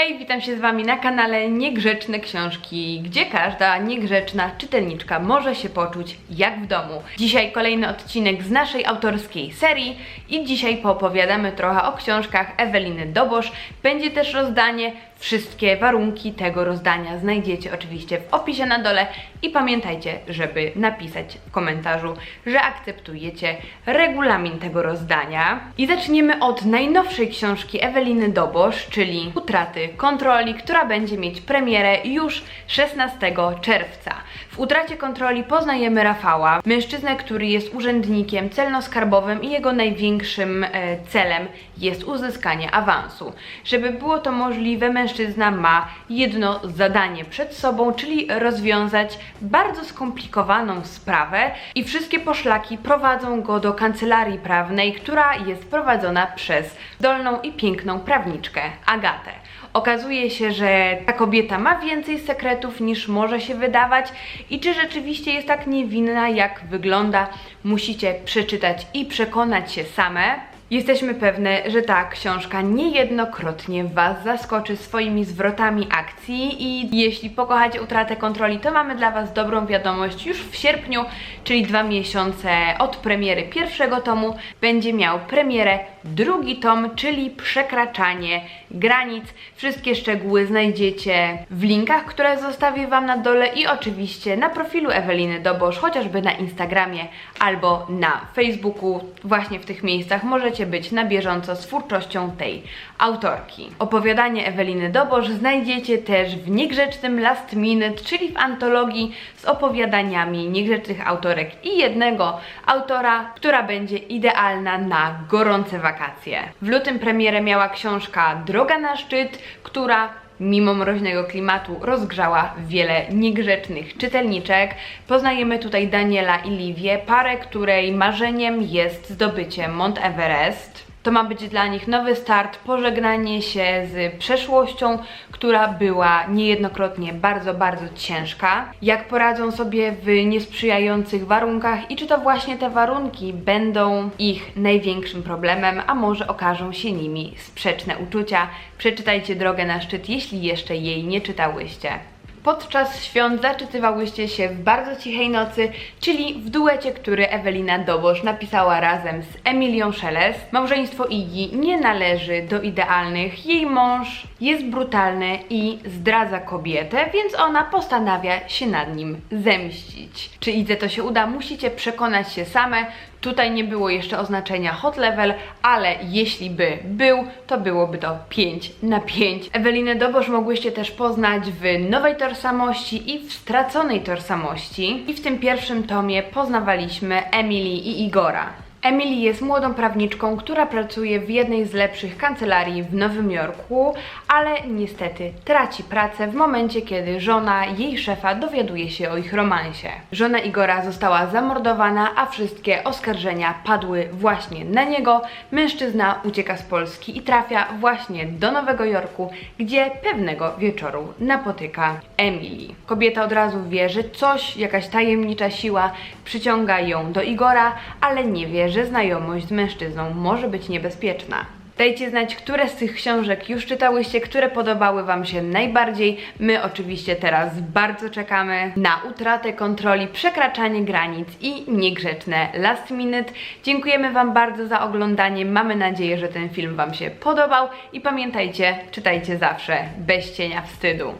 Hej, witam się z Wami na kanale Niegrzeczne Książki, gdzie każda niegrzeczna czytelniczka może się poczuć jak w domu. Dzisiaj kolejny odcinek z naszej autorskiej serii i dzisiaj poopowiadamy trochę o książkach Eweliny Dobosz. Będzie też rozdanie. Wszystkie warunki tego rozdania znajdziecie oczywiście w opisie na dole i pamiętajcie, żeby napisać w komentarzu, że akceptujecie regulamin tego rozdania. I zaczniemy od najnowszej książki Eweliny Dobosz, czyli Utraty kontroli, która będzie mieć premierę już 16 czerwca. W Utracie kontroli poznajemy Rafała, mężczyznę, który jest urzędnikiem celno-skarbowym i jego największym e, celem jest uzyskanie awansu. Żeby było to możliwe, mężczyzna ma jedno zadanie przed sobą, czyli rozwiązać bardzo skomplikowaną sprawę i wszystkie poszlaki prowadzą go do kancelarii prawnej, która jest prowadzona przez dolną i piękną prawniczkę Agatę. Okazuje się, że ta kobieta ma więcej sekretów niż może się wydawać i czy rzeczywiście jest tak niewinna, jak wygląda, musicie przeczytać i przekonać się same. Jesteśmy pewne, że ta książka niejednokrotnie Was zaskoczy swoimi zwrotami akcji i jeśli pokochacie utratę kontroli, to mamy dla Was dobrą wiadomość. Już w sierpniu, czyli dwa miesiące od premiery pierwszego tomu, będzie miał premierę drugi tom, czyli przekraczanie granic. Wszystkie szczegóły znajdziecie w linkach, które zostawię Wam na dole i oczywiście na profilu Eweliny Dobosz, chociażby na Instagramie albo na Facebooku. Właśnie w tych miejscach możecie być na bieżąco z twórczością tej autorki. Opowiadanie Eweliny Dobosz znajdziecie też w niegrzecznym Last Minute, czyli w antologii z opowiadaniami niegrzecznych autorek i jednego autora, która będzie idealna na gorące wakacje. W lutym premierę miała książka Droga na szczyt, która mimo mroźnego klimatu rozgrzała wiele niegrzecznych czytelniczek. Poznajemy tutaj Daniela i Livię, parę, której marzeniem jest zdobycie Mont Everest. To ma być dla nich nowy start, pożegnanie się z przeszłością, która była niejednokrotnie bardzo, bardzo ciężka. Jak poradzą sobie w niesprzyjających warunkach i czy to właśnie te warunki będą ich największym problemem, a może okażą się nimi sprzeczne uczucia. Przeczytajcie Drogę na szczyt, jeśli jeszcze jej nie czytałyście. Podczas świąt zaczytywałyście się w bardzo cichej nocy, czyli w duecie, który Ewelina Dobosz napisała razem z Emilią Szelest. Małżeństwo Igi nie należy do idealnych. Jej mąż jest brutalny i zdradza kobietę, więc ona postanawia się nad nim zemścić. Czy Idze to się uda? Musicie przekonać się same. Tutaj nie było jeszcze oznaczenia hot level, ale jeśli by był, to byłoby to 5 na 5. Ewelinę Dobosz mogłyście też poznać w Nowej Tożsamości i w Straconej Tożsamości. I w tym pierwszym tomie poznawaliśmy Emily i Igora. Emily jest młodą prawniczką, która pracuje w jednej z lepszych kancelarii w Nowym Jorku, ale niestety traci pracę w momencie, kiedy żona jej szefa dowiaduje się o ich romansie. Żona Igora została zamordowana, a wszystkie oskarżenia padły właśnie na niego. Mężczyzna ucieka z Polski i trafia właśnie do Nowego Jorku, gdzie pewnego wieczoru napotyka Emily. Kobieta od razu wie, że coś, jakaś tajemnicza siła przyciąga ją do Igora, ale nie wie, że znajomość z mężczyzną może być niebezpieczna. Dajcie znać, które z tych książek już czytałyście, które podobały Wam się najbardziej. My oczywiście teraz bardzo czekamy na utratę kontroli, przekraczanie granic i niegrzeczne last minute. Dziękujemy Wam bardzo za oglądanie. Mamy nadzieję, że ten film Wam się podobał i pamiętajcie, czytajcie zawsze bez cienia wstydu.